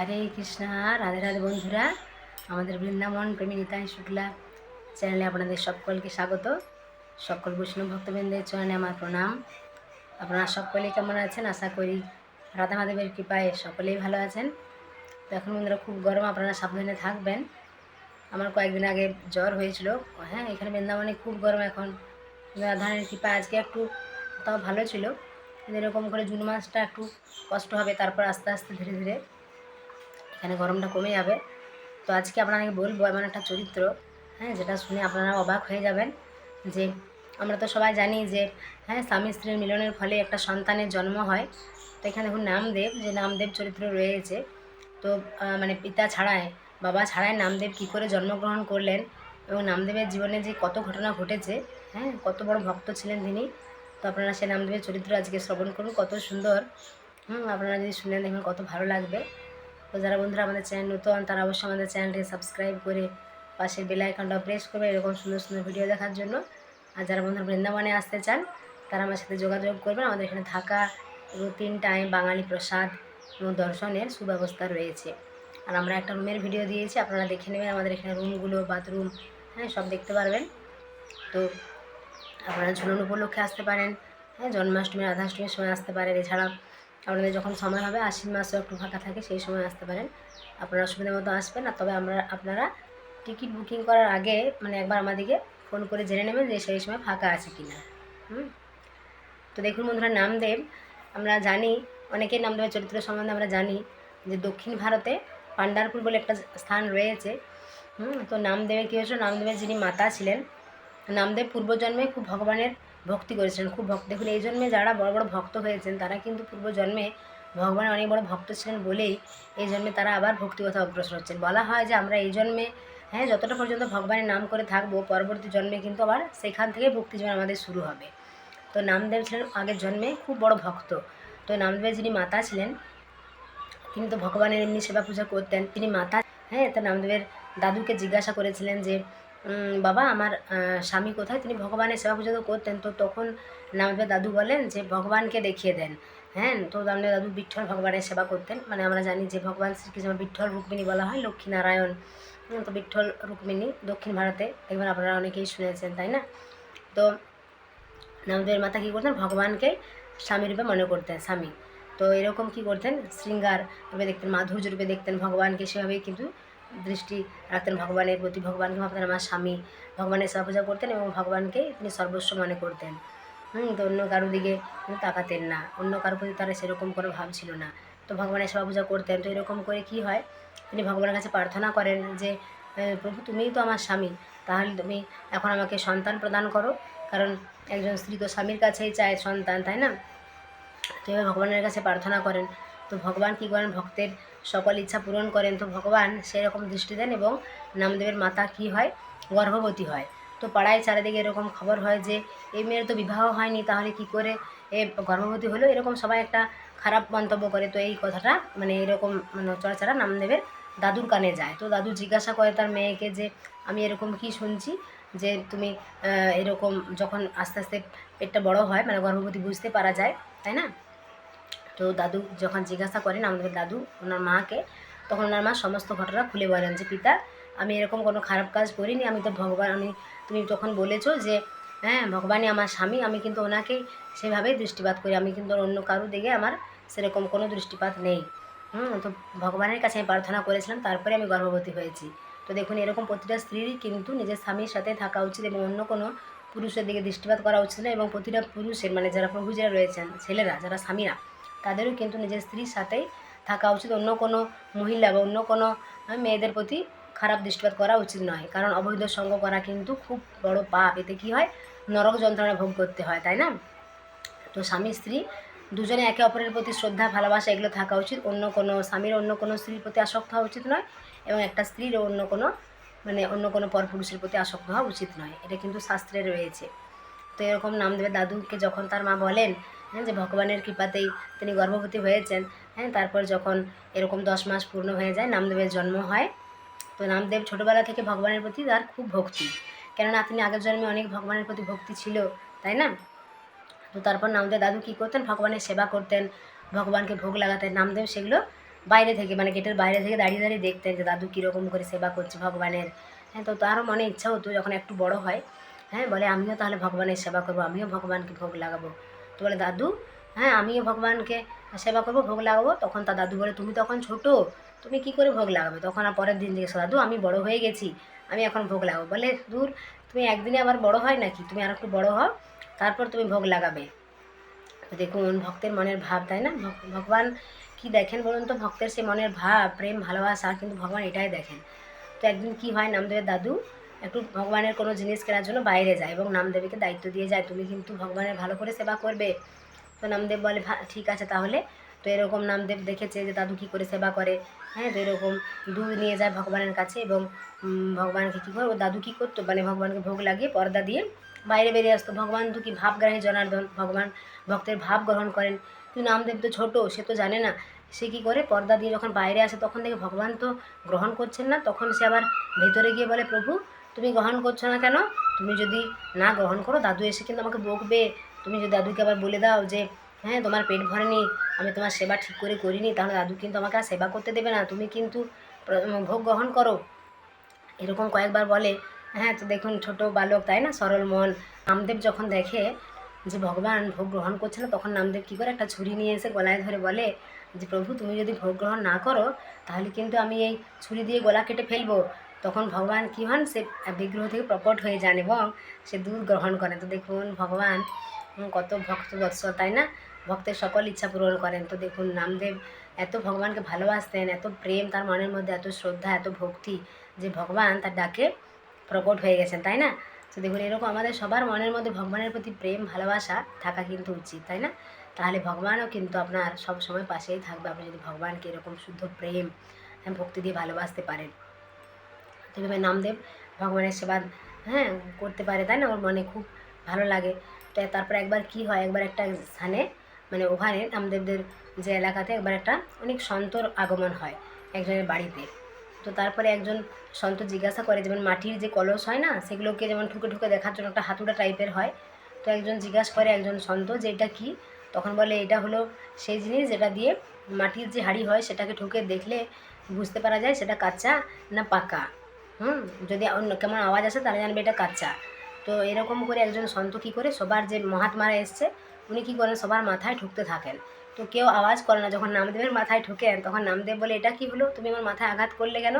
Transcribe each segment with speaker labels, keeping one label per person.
Speaker 1: হরে কৃষ্ণা, রাধে রাধে বন্ধুরা। আমাদের বৃন্দাবন প্রেমী নিতাই শুক্লা চ্যানেলে আপনাদের সকলকে স্বাগত। সকল বৈষ্ণব ভক্তবৃন্দের চরণে আমার প্রণাম। আপনারা সকলে কেমন আছেন? আশা করি রাধা মাধবের কৃপায় সকলেই ভালো আছেন। তো এখন বন্ধুরা, খুব গরম, আপনারা সাবধানে থাকবেন। আমার কয়েকদিন আগে জ্বর হয়েছিল। হ্যাঁ এখানে বৃন্দাবনে খুব গরম এখন। রাধারানীর কৃপা আজকে একটু তাও ভালো ছিল। কিন্তু এরকম করে জুন মাসটা একটু কষ্ট হবে, তারপর আস্তে আস্তে ধীরে ধীরে এখানে গরমটা কমে যাবে। তো আজকে আপনাকে বলব এমন একটা চরিত্র হ্যাঁ যেটা শুনে আপনারা অবাক হয়ে যাবেন যে আমরা তো সবাই জানি যে হ্যাঁ স্বামী স্ত্রীর মিলনের ফলে একটা সন্তানের জন্ম হয়। তো এখানে দেখুন নামদেব, যে নামদেব চরিত্র রয়েছে। তো মানে পিতা ছাড়ায় বাবা ছাড়াই নামদেব কী করে জন্মগ্রহণ করলেন এবং নামদেবের জীবনে যে কত ঘটনা ঘটেছে হ্যাঁ কত বড় ভক্ত ছিলেন তিনি। তো আপনারা সেই নামদেবের চরিত্র আজকে শ্রবণ করুন, কত সুন্দর। হুম, আপনারা যদি শুনে দেখবেন কত ভালো লাগবে। তো যারা বন্ধুরা আমাদের চ্যানেল নতুন, তারা অবশ্যই আমাদের চ্যানেলটিকে সাবস্ক্রাইব করে পাশের বেল আইকনটা প্রেস করবে এরকম সুন্দর সুন্দর ভিডিও দেখার জন্য। আর যারা বন্ধুরা বৃন্দাবনে আসতে চান, তারা আমার সাথে যোগাযোগ করবেন। আমাদের এখানে থাকা তিন টাইম বাঙালি প্রসাদ এবং দর্শনের সুব্যবস্থা রয়েছে। আর আমরা একটা রুমের ভিডিও দিয়েছি, আপনারা দেখে নেবেন আমাদের এখানে রুমগুলো বাথরুম হ্যাঁ সব দেখতে পারবেন। তো আপনারা ঝুলন উপলক্ষে আসতে পারেন হ্যাঁ জন্মাষ্টমী, রাধাষ্টমীর সময় আসতে পারেন। এছাড়া আপনাদের যখন সময় হবে, আশ্বিন মাসেও একটু ফাঁকা থাকে, সেই সময় আসতে পারেন। আপনারা সুবিধা মতো আসবেন আর তবে আমরা, আপনারা টিকিট বুকিং করার আগে মানে একবার আমাদেরকে ফোন করে জেনে নেবেন যে সেই সময় ফাঁকা আছে কি না হুম? তো দেখুন বন্ধুরা, নামদেব, আমরা জানি অনেকেই নামদেবের চরিত্র সম্বন্ধে আমরা জানি যে দক্ষিণ ভারতে পান্ডারপুর বলে একটা স্থান রয়েছে। হুম? তো নামদেবের কী হয়েছিল? নামদেবের যিনি মাতা ছিলেন, নামদেব পূর্বজন্মে খুব ভগবানের ভক্তি করেছিলেন, খুব ভক্ত। দেখুন, এই জন্মে যারা বড় বড় ভক্ত হয়েছেন, তারা কিন্তু পূর্বজন্মে ভগবানের অনেক বড় ভক্ত ছিলেন বলেই এই জন্মে তারা আবার ভক্তিগত অগ্রসর হচ্ছেন। বলা হয় যে, আমরা এই জন্মে হ্যাঁ যতটা পর্যন্ত ভগবানের নাম করে থাকব, পরবর্তী জন্মে কিন্তু আবার সেখান থেকে ভক্তি জীবন আমাদের শুরু হবে। তো নামদেব ছিলেন আগের জন্মে খুব বড় ভক্ত। তো নামদেবের যিনি মাতা ছিলেন, তিনি তো ভগবানের এমনি সেবা পূজা করতেন। তিনি মাতা হ্যাঁ তো নামদেবের দাদুকে জিজ্ঞাসা করেছিলেন যে বাবা, আমার স্বামী কোথায়? তিনি ভগবানের সেবা পূজা তো করতেন। তো তখন নামদেবের দাদু বলেন যে, ভগবানকে দেখিয়ে দেন। হ্যাঁ তো নামদেব দাদু বিঠ্ঠল ভগবানের সেবা করতেন। মানে আমরা জানি যে, ভগবান শ্রীকৃষ্ণ বিঠ্ঠল রুক্মিণী বলা হয়, লক্ষ্মীনারায়ণ। তো বিঠ্ঠল রুক্মিণী দক্ষিণ ভারতে। দেখবেন আপনারা অনেকেই শুনেছেন, তাই না? তো নামদেবের মাতা কী করতেন? ভগবানকে স্বামী রূপে মনে করতেন, স্বামী। তো এরকম কি করতেন? শৃঙ্গার রূপে দেখতেন, মাধুর্য রূপে দেখতেন ভগবানকে, সেভাবেই কিন্তু দৃষ্টি রাখতেন ভগবানের প্রতি। ভগবানকে ভাবতেন আমার স্বামী। ভগবানের সেবা পূজা করতেন এবং ভগবানকে তিনি সর্বস্ব মনে করতেন। হুম, তো অন্য কারও দিকে তাকাতেন না। অন্য কারোর প্রতি তারা সেরকম কোনো ভাব ছিল না। তো ভগবানের সেবা পূজা করতেন। তো এরকম করে কি হয়? তিনি ভগবানের কাছে প্রার্থনা করেন যে প্রভু, তুমিই তো আমার স্বামী। তাহলে তুমি এখন আমাকে সন্তান প্রদান করো। কারণ একজন স্ত্রী তো স্বামীর কাছেই চায় সন্তান, তাই না? তো এবার ভগবানের কাছে প্রার্থনা করেন। তো ভগবান কী করেন? ভক্তের সকল ইচ্ছা পূরণ করেন তো ভগবান সেরকম দৃষ্টি দেন এবং নামদেবের মাতা কি হয়? গর্ভবতী হয়। তো পাড়ায় চারিদিকে এরকম খবর হয় যে, এই মেয়ের তো বিবাহ হয়নি, তাহলে কি করে এ গর্ভবতী হলো? এরকম সবাই একটা খারাপ মন্তব্য করে। তো এই কথাটা মানে এরকম মানে চড়াচড়া নামদেবের দাদুর কানে যায়। তো দাদু জিজ্ঞাসা করে তার মেয়েকে যে, আমি এরকম কি শুনছি যে তুমি এরকম যখন আস্তে আস্তে পেটটা বড় হয় মানে গর্ভবতী বুঝতে পারা যায়, তাই না? তো দাদু যখন জিজ্ঞাসা করেন আমাদের দাদু, ওনার মাকে, তখন ওনার মা সমস্ত ঘটনা খুলে বলেন যে, পিতা, আমি এরকম কোনো খারাপ কাজ করিনি, আমি তো ভগবান, আমি, তুমি তখন বলেছ যে হ্যাঁ ভগবানই আমার স্বামী, আমি কিন্তু ওনাকেই সেভাবেই দৃষ্টিপাত করি, আমি কিন্তু অন্য কারও দিকে আমার সেরকম কোনো দৃষ্টিপাত নেই। হুম, তো ভগবানের কাছে আমি প্রার্থনা করেছিলাম, তারপরে আমি গর্ভবতী হয়েছি। তো দেখুন, এরকম প্রতিটা স্ত্রীরই কিন্তু নিজের স্বামীর সাথে থাকা উচিত এবং অন্য কোনো পুরুষের দিকে দৃষ্টিপাত করা উচিত না এবং প্রতিটা পুরুষের মানে যারা প্রভু যারা রয়েছেন, ছেলেরা, যারা স্বামীরা তাদেরও কিন্তু নিজের স্ত্রীর সাথেই থাকা উচিত। অন্য কোনো মহিলা বা অন্য কোনো মেয়েদের প্রতি খারাপ দৃষ্টিপাত করা উচিত নয়। কারণ অবৈধ সঙ্গ করা কিন্তু খুব বড় পাপ। এতে কী হয়? নরক যন্ত্রণা ভোগ করতে হয়, তাই না? তো স্বামী, স্ত্রী দুজনে একে অপরের প্রতি শ্রদ্ধা, ভালোবাসা এগুলো থাকা উচিত। অন্য কোনো স্বামীর, অন্য কোনো স্ত্রীর প্রতি আসক্ত হওয়া উচিত নয় এবং একটা স্ত্রীর অন্য কোনো মানে অন্য কোনো পরপুরুষের প্রতি আসক্ত হওয়া উচিত নয়। এটা কিন্তু শাস্ত্রে রয়েছে। তো এরকম নামদেবের দাদুকে যখন তার মা বলেন হ্যাঁ যে ভগবানের কৃপাতেই তিনি গর্ভবতী হয়েছেন। হ্যাঁ তারপর যখন এরকম দশ মাস পূর্ণ হয়ে যায়, নামদেবের জন্ম হয়। তো নামদেব ছোটোবেলা থেকে ভগবানের প্রতি তার খুব ভক্তি। কেননা তিনি আগের জন্মে অনেক ভগবানের প্রতি ভক্তি ছিল, তাই না? তো তারপর নামদেব, দাদু, কী করতেন? ভগবানের সেবা করতেন, ভগবানকে ভোগ লাগাতেন। নামদেব সেগুলো বাইরে থেকে মানে গেটের বাইরে থেকে দাঁড়িয়ে দাঁড়িয়ে দেখতেন যে, দাদু, কীরকম করে সেবা করছে ভগবানের? হ্যাঁ তো তারও মনে ইচ্ছা হতো যখন একটু বড় হয়। হ্যাঁ বলে, আমিও তাহলে ভগবানের সেবা করব, আমিও ভগবানকে ভোগ লাগাবো। তো বলে, দাদু হ্যাঁ আমিও ভগবানকে সেবা করব, ভোগ লাগাবো। তখন তার দাদু বলে, তুমি তখন ছোট, তুমি কি করে ভোগ লাগাবে? তখন আর পরের দিন জিজ্ঞেস দাদু, আমি বড় হয়ে গেছি, আমি এখন ভোগ লাগাবো। বলে, দূর, তুমি একদিনে আবার বড় হয় নাকি? তুমি আর একটু বড় হও, তারপর তুমি ভোগ লাগাবে। দেখুন, ভক্তের মনের ভাব, তাই না? ভগ- ভগবান কি দেখেন বলুন তো? ভক্তের সে মনের ভাব, প্রেম, ভালোবাসা, কিন্তু ভগবান এটাই দেখেন। তো একদিন কি হয় নামদেবের দাদু একটু ভগবানের কোনো জিনিস কেনার জন্য বাইরে যায় এবং নামদেবীকে দায়িত্ব দিয়ে যায়, তুমি কিন্তু ভগবানের ভালো করে সেবা করবে। তো নামদেব বলে, "ভা- ঠিক আছে তাহলে। তো এরকম নামদেব দেখেছে যে, দাদু কী করে সেবা করে? হ্যাঁ তো এরকম দুধ নিয়ে যায় ভগবানের কাছে এবং ভগবানকে কী করে ও দাদু কী করতো? মানে ভগবানকে ভোগ লাগিয়ে পর্দা দিয়ে বাইরে বেরিয়ে আসতো। ভগবান তো কি ভাবগ্রাহী জনার্দন? ভগবান ভক্তের ভাব গ্রহণ করেন। কিন্তু নামদেব তো ছোট, সে তো জানে না। সে কী করে? পর্দা দিয়ে যখন বাইরে আসে, তখন দেখে ভগবান তো গ্রহণ করছেন না। তখন সে আবার ভেতরে গিয়ে বলে, প্রভু তুমি গ্রহণ করছ না কেন? তুমি যদি না গ্রহণ করো, দাদু এসে কিন্তু আমাকে বকবে। তুমি যদি দাদুকে আবার বলে দাও যে হ্যাঁ তোমার পেট ভরেনি আমি তোমার সেবা ঠিক করে করিনি, তাহলে দাদু কিন্তু আমাকে আর সেবা করতে দেবে না। তুমি কিন্তু ভোগ গ্রহণ করো। এরকম কয়েকবার বলে হ্যাঁ তো দেখুন, ছোট বালক, তাই না? সরল মন। নামদেব যখন দেখে যে ভগবান ভোগ গ্রহণ করছে না তখন নামদেব কী করে একটা ছুরি নিয়ে এসে গলায় ধরে বলে যে, প্রভু, তুমি যদি ভোগ গ্রহণ না করো, তাহলে কিন্তু আমি এই ছুরি দিয়ে গলা কেটে ফেলব। তখন ভগবান কী হন? সে বিগ্রহ থেকে প্রকট হয়ে যান এবং সে দুধ গ্রহণ করেন। তো দেখুন, ভগবান কত ভক্ত বৎসল তাই না? ভক্তের সকল ইচ্ছা পূরণ করেন। তো দেখুন, নামদেব এত ভগবানকে ভালোবাসতেন, এত প্রেম তার মনের মধ্যে, এত শ্রদ্ধা, এত ভক্তি যে ভগবান তার ডাকে প্রকট হয়ে গেছেন, তাই না? তো দেখুন, এরকম আমাদের সবার মনের মধ্যে ভগবানের প্রতি প্রেম, ভালোবাসা থাকা কিন্তু উচিত, তাই না? তাহলে ভগবানও কিন্তু আপনার সব সময় পাশেই থাকবে। আপনি যদি ভগবানকে এরকম শুদ্ধ প্রেম, ভক্তি দিয়ে ভালোবাসতে পারেন। তো এভাবে নামদেব ভগবানের সেবা হ্যাঁ করতে পারে, তাই না? ওর মনে খুব ভালো লাগে। তো তারপর একবার কি হয়? একবার একটা স্থানে মানে ওখানে নামদেবদের যে এলাকাতে একবার একটা অনেক সন্তর আগমন হয় একজনের বাড়িতে। তো তারপরে একজন সন্ত জিজ্ঞাসা করে, যেমন মাটির যে কলস হয় না, সেগুলোকে যেমন ঠুকে ঠুকে দেখার জন্য একটা হাতুড়া টাইপের হয়। তো একজন জিজ্ঞাসা করে একজন সন্ত যে এটা কী? তখন বলে, এটা হলো সেই জিনিস যেটা দিয়ে মাটির যে হাঁড়ি হয়, সেটাকে ঠুকে দেখলে বুঝতে পারা যায় সেটা কাঁচা না পাকা। হুম, যদি অন্য কেমন আওয়াজ আসে তাহলে জানবে এটা কাঁচা তো এরকম করে একজন সন্ত কী করে, সবার যে মহাত্মারা এসছে, উনি কী করেন, সবার মাথায় ঠুকতে থাকেন। তো কেউ আওয়াজ করে না, যখন নামদেবের মাথায় ঠুকেন তখন নামদেব বলে, এটা কি হলো? তুমি আমার মাথায় আঘাত করলে কেন?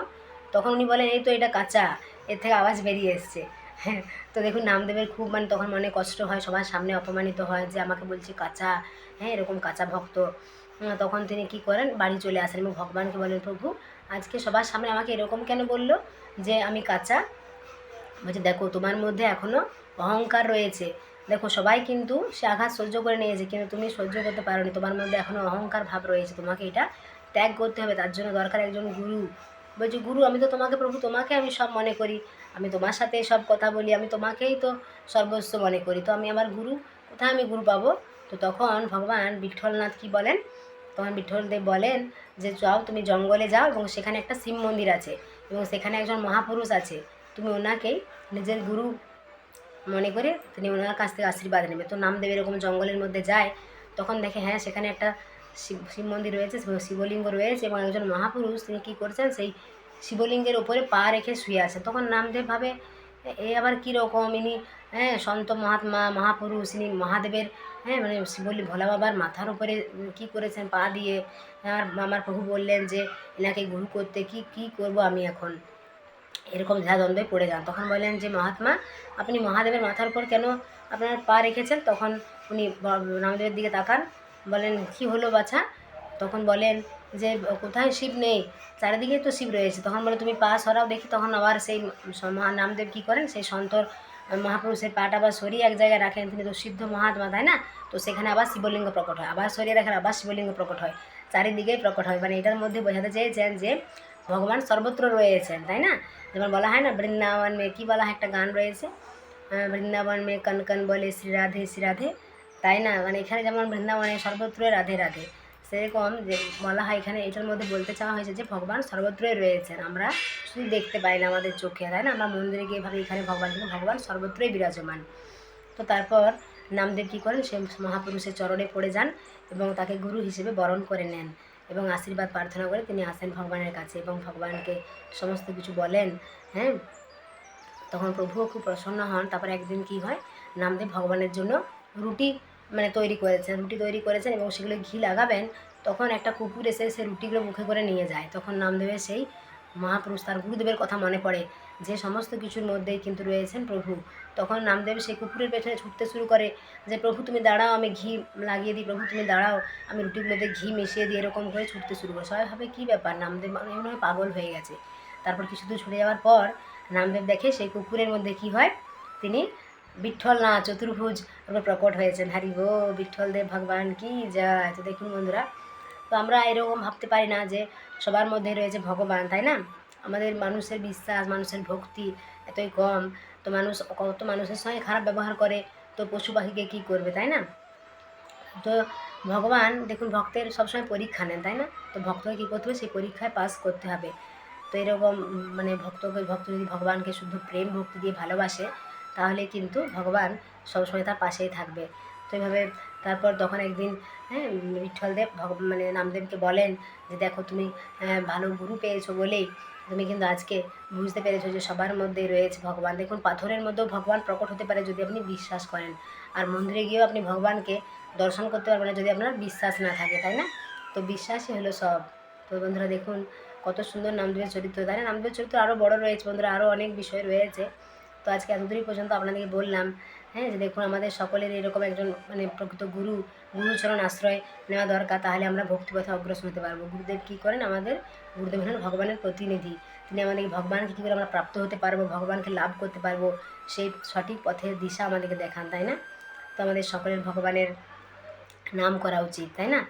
Speaker 1: তখন উনি বলেন, এই তো এটা কাঁচা এর থেকে আওয়াজ বেরিয়ে এসছে। হ্যাঁ তো দেখুন, নামদেবের খুব মানে তখন মনে কষ্ট হয়, সবার সামনে অপমানিত হয় যে, আমাকে বলছে কাঁচা হ্যাঁ এরকম কাঁচা ভক্ত। তখন তিনি কি করেন, বাড়ি চলে আসেন এবং ভগবানকে বলেন, প্রভু আজকে সবার সামনে আমাকে এরকম কেন বলল যে আমি কাঁচা? বলছে, দেখো, তোমার মধ্যে এখনও অহংকার রয়েছে। দেখো, সবাই কিন্তু সে আঘাত সহ্য করে নিয়েছে, কিন্তু তুমি সহ্য করতে পারো পারোনি। তোমার মধ্যে এখনও অহংকার ভাব রয়েছে। তোমাকে এটা ত্যাগ করতে হবে। তার জন্য দরকার একজন গুরু। বলছি, গুরু, আমি তো তোমাকে, প্রভু, তোমাকে আমি সব মনে করি। আমি তোমার সাথে সব কথা বলি। আমি তোমাকেই তো সর্বস্ব মনে করি। তো আমি আমার গুরু, কোথায় আমি গুরু পাবো? তো তখন ভগবান বিঠলনাথ কি বলেন? তখন বিঠ্ঠলদেব বলেন যে, যাও, তুমি জঙ্গলে যাও এবং সেখানে একটা শিব মন্দির আছে এবং সেখানে একজন মহাপুরুষ আছে। তুমি ওনাকেই নিজের গুরু মনে করে তিনি ওনার কাছ থেকে আশীর্বাদ নেবে। তো নামদেব এরকম জঙ্গলের মধ্যে যায়, তখন দেখে হ্যাঁ সেখানে একটা শিব শিব মন্দির রয়েছে শিবলিঙ্গ রয়েছে এবং একজন মহাপুরুষ। তিনি কী করছেন? সেই শিবলিঙ্গের ওপরে পা রেখে শুয়ে আছে। তখন নামদেব ভাবে, এ আবার কীরকম ইনি হ্যাঁ সন্ত মহাত্মা, মহাপুরুষ, ইনি মহাদেবের হ্যাঁ মানে শিবলি ভোলা বাবার মাথার উপরে কী করেছেন, পা দিয়ে, আর আমার প্রভু বললেন যে, এনাকে গুরু করতে কি কি করব আমি এখন? এরকম দ্বন্দ্বে পড়ে যান। তখন বললেন যে, মহাত্মা, আপনি মহাদেবের মাথার উপর কেন আপনার পা রেখেছেন? তখন উনি রামদেবের দিকে তাকান বলেন কি হলো বাছা? তখন বলেন যে, কোথায় শিব নেই? চারিদিকে তো শিব রয়েছে। তখন বলে, তুমি পা সরাও দেখি। তখন আবার সেই নামদেব কী করেন? সেই সন্তর মহাপুরুষের পাটা আবার সরিয়ে এক জায়গায় রাখেন। তিনি তো সিদ্ধ মহাত্মা, তাই না? তো সেখানে আবার শিবলিঙ্গ প্রকট হয়। আবার সরিয়ে রাখেন আবার শিবলিঙ্গ প্রকট হয়। চারিদিকেই প্রকট হয়। মানে এটার মধ্যে বোঝাতে চেয়েছেন যে ভগবান সর্বত্র রয়েছেন, তাই না? যেমন বলা হয় না, বৃন্দাবন মে কী বলা হয় একটা গান রয়েছে? বৃন্দাবন মে কন কন বলে শ্রী রাধে শ্রী রাধে। তাই না? মানে এখানে যেমন বৃন্দাবনে সর্বত্রই রাধে রাধে। সেরকম যে বলা হয় এখানে এটার মধ্যে বলতে চাওয়া হয়েছে যে ভগবান সর্বত্রই রয়েছেন। আমরা শুধু দেখতে পাই না আমাদের চোখে, তাই না? আমরা মন্দিরে গিয়ে ভাবি এখানে ভগবান কিন্তু ভগবান সর্বত্রই বিরাজমান। তো তারপর নামদেব কী করেন? সে মহাপুরুষের চরণে পড়ে যান এবং তাকে গুরু হিসেবে বরণ করে নেন এবং আশীর্বাদ প্রার্থনা করে তিনি আসেন ভগবানের কাছে এবং ভগবানকে সমস্ত কিছু বলেন হ্যাঁ? তখন প্রভুও খুব প্রসন্ন হন। তারপর একদিন কি হয়? নামদেব ভগবানের জন্য রুটি মানে তৈরি করেছেন, রুটি তৈরি করেছেন এবং সেগুলো ঘি লাগাবেন, তখন একটা কুকুর এসে সে রুটিগুলো মুখে করে নিয়ে যায়। তখন নামদেবের সেই মহাপুরুষ, তার গুরুদেবের কথা মনে পড়ে। যে সমস্ত কিছুর মধ্যেই কিন্তু রয়েছেন প্রভু। তখন নামদেব সেই কুকুরের পেছনে ছুটতে শুরু করে যে, প্রভু, তুমি দাঁড়াও, আমি ঘি লাগিয়ে দিই। প্রভু, তুমি দাঁড়াও, আমি রুটিগুলোতে ঘি মিশিয়ে দিই এরকম করে ছুটতে শুরু করে সবাই ভাবে, কী ব্যাপার? নামদেব মানে হয় পাগল হয়ে গেছে। তারপর কিছু দূর ছুটে যাওয়ার পর নামদেব দেখে সেই কুকুরের মধ্যে কি হয়? তিনি বিঠল না, চতুর্ভুজ রূপে প্রকট হয়েছেন। হারি গো, বিঠল দেব ভগবান, কি যায় তো দেখুন বন্ধুরা, তো আমরা এরকম ভাবতে পারি না যে সবার মধ্যে রয়েছে ভগবান, তাই না? আমাদের মানুষের বিশ্বাস, মানুষের ভক্তি এতই কম। তো মানুষ, কত মানুষের সঙ্গে খারাপ ব্যবহার করে, তো পশু পাখিকে কী করবে, তাই না? তো ভগবান, দেখুন ভক্তের সবসময় পরীক্ষা নেন, তাই না? তো ভক্তকে কী করতে হবে? সেই পরীক্ষায় পাস করতে হবে। তো এরকম মানে ভক্তকে, ভক্ত যদি ভগবানকে শুধু প্রেম, ভক্তি দিয়ে ভালোবাসে, তাহলে কিন্তু ভগবান সবসময় তার পাশেই থাকবে। তো এইভাবে তারপর তখন একদিন হ্যাঁ বিঠলদেব মানে নামদেবকে বলেন যে, দেখো, তুমি ভালো গুরু পেয়েছ বলেই তুমি কিন্তু আজকে বুঝতে পেরেছ যে, সবার মধ্যেই রয়েছে ভগবান। দেখুন, পাথরের মধ্যেও ভগবান প্রকট হতে পারে যদি আপনি বিশ্বাস করেন। আর মন্দিরে গিয়েও আপনি ভগবানকে দর্শন করতে পারবেন না যদি আপনার বিশ্বাস না থাকে, তাই না? তো বিশ্বাসই হলো সব। তো বন্ধুরা, দেখুন, কত সুন্দর নামদেবের চরিত্র। তাই না? নামদেবের চরিত্র আরও বড় রয়েছে বন্ধুরা আরও অনেক বিষয় রয়েছে। তো আজকে এতদূরই পর্যন্ত আপনাদেরকে বললাম হ্যাঁ যে দেখুন আমাদের সকলের এরকম একজন মানে প্রকৃত গুরু, গুরুচরণ আশ্রয় নেওয়া দরকার, তাহলে আমরা ভক্তিপথে অগ্রসর হতে পারব। গুরুদেব কী করেন আমাদের? গুরুদেব হলেন ভগবানের প্রতিনিধি। তিনি আমাদেরকে ভগবানকে কী করে আমরা প্রাপ্ত হতে পারব, ভগবানকে লাভ করতে পারব, সেই সঠিক পথের দিশা আমাদেরকে দেখান, তাই না? তো আমাদের সকলের ভগবানের নাম করা উচিত, তাই না?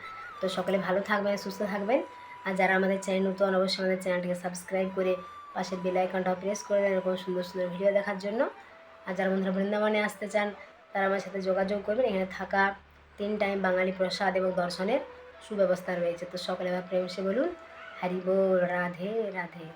Speaker 1: তো সকলে ভালো থাকবেন, সুস্থ থাকবেন। আর যারা আমাদের চ্যানেল নতুন, অবশ্যই আমাদের চ্যানেলটিকে সাবস্ক্রাইব করে পাশের বেল আইকনটাও প্রেস করে দেন, এরকম সুন্দর সুন্দর ভিডিও দেখার জন্য। আর যারা বন্ধুরা বৃন্দাবনে আসতে চান, তারা আমার সাথে যোগাযোগ করবেন। এখানে থাকা তিন টাইম বাঙালি প্রসাদ এবং দর্শনের সুব্যবস্থা রয়েছে। তো সকলে আবার প্রেম সে বলুন, হরি বল, রাধে রাধে।